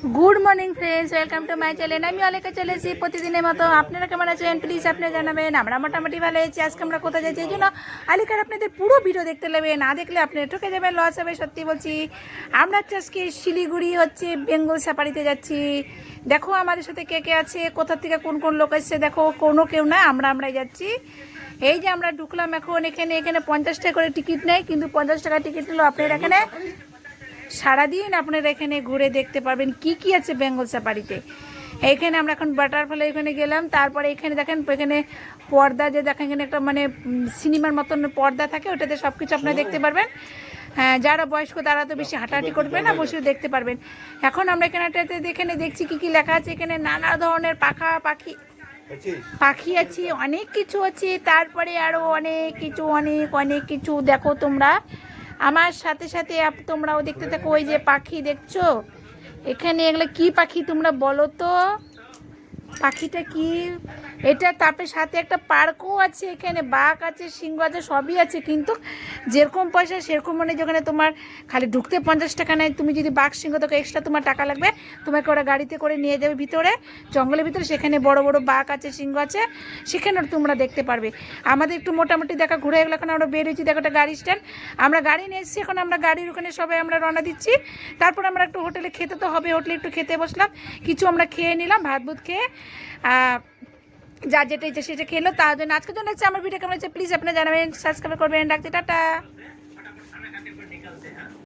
Good morning friends welcome to my channel আমি অনেকে চলে এসেছি প্রতিদিনের মতো। আপনারা কেমন আছেন? প্লিজ আপনি জানাবেন। আমরা মোটামুটি ভালো আছি। আজকে আমরা কোথায় যাচ্ছি? এই জন্য আলিকার আপনাদের পুরো ভিডিও দেখতে নেবে না দেখলে আপনি ঠকে যাবেন। লস হবে, সত্যি বলছি। আমরা আজকে শিলিগুড়ি হচ্ছে, বেঙ্গল সাফারিতে যাচ্ছি। দেখো আমাদের সাথে কে কে আছে, কোথা থেকে কোন কোন লোক এসছে, দেখো কোনো কেউ না আমরা আমরাই যাচ্ছি। এই যে আমরা ঢুকলাম এখন। এখানে এখানে পঞ্চাশ টাকা করে টিকিট নেই, কিন্তু পঞ্চাশ টাকা টিকিট নিল আপনার এখানে। সারাদিন আপনারা এখানে ঘুরে দেখতে পারবেন কি কি আছে বেঙ্গল সাফারিতে। এখানে আমরা এখন বাটারফ্লাই এখানে গেলাম তারপরে এখানে দেখেন এখানে পর্দা যে দেখেন এখানে একটা মানে সিনেমার মতন পর্দা থাকে ওটাতে সব কিছু আপনারা দেখতে পারবেন। হ্যাঁ যারা বয়স্ক তারা তো বেশি হাঁটাহাঁটি করবে না বসে দেখতে পারবেন। এখন আমরা এখানেটাতে এখানে দেখছি কি কি লেখা আছে এখানে নানা ধরনের পাখা পাখি পাখি আছে অনেক কিছু আছে তারপরে আরও অনেক কিছু অনেক অনেক কিছু দেখো তোমরা। আমার সাথে সাথে তোমরাও দেখতে থাকো, ওই যে পাখি দেখছ? এখানে এগুলো কি পাখি তোমরা বলো তো? পাখিটা কি? এটা তারপরে সাথে একটা পার্কও আছে এখানে, বাঘ আছে, সিংহ আছে, সবই আছে। কিন্তু যেরকম পয়সা, সেরকম মানে যেখানে তোমার খালি ঢুকতে পঞ্চাশ টাকা নেয় তুমি যদি বাঘ, সিংহ তোকে এক্সট্রা তোমার টাকা লাগবে, তোমাকে ওরা গাড়িতে করে নিয়ে যাবে ভিতরে, জঙ্গলের ভিতরে। সেখানে বড় বড় বাঘ আছে, সিংহ আছে সেখানে তোমরা দেখতে পারবে। আমাদের একটু মোটামুটি দেখা ঘুরে গেলে, এখন আমরা বেরিয়েছি, দেখো একটা গাড়ি স্ট্যান্ড আমরা গাড়ি নিয়ে এসেছি, এখন আমরা গাড়ির ওখানে সবাই আমরা রওনা দিচ্ছি। তারপর আমরা একটু হোটেলে খেতে তো হবে, হোটেলে একটু খেতে বসলাম। কিছু আমরা খেয়ে নিলাম ভাত ভুত খেয়ে যা যেটা ইচ্ছে সেটা খেলো তার জন্য আজকের জন্য হচ্ছে আমার ভিডিও কেমন হচ্ছে প্লিজ আপনারা জানাবেন সাবস্ক্রাইব করবেন ডাকতে টাটা।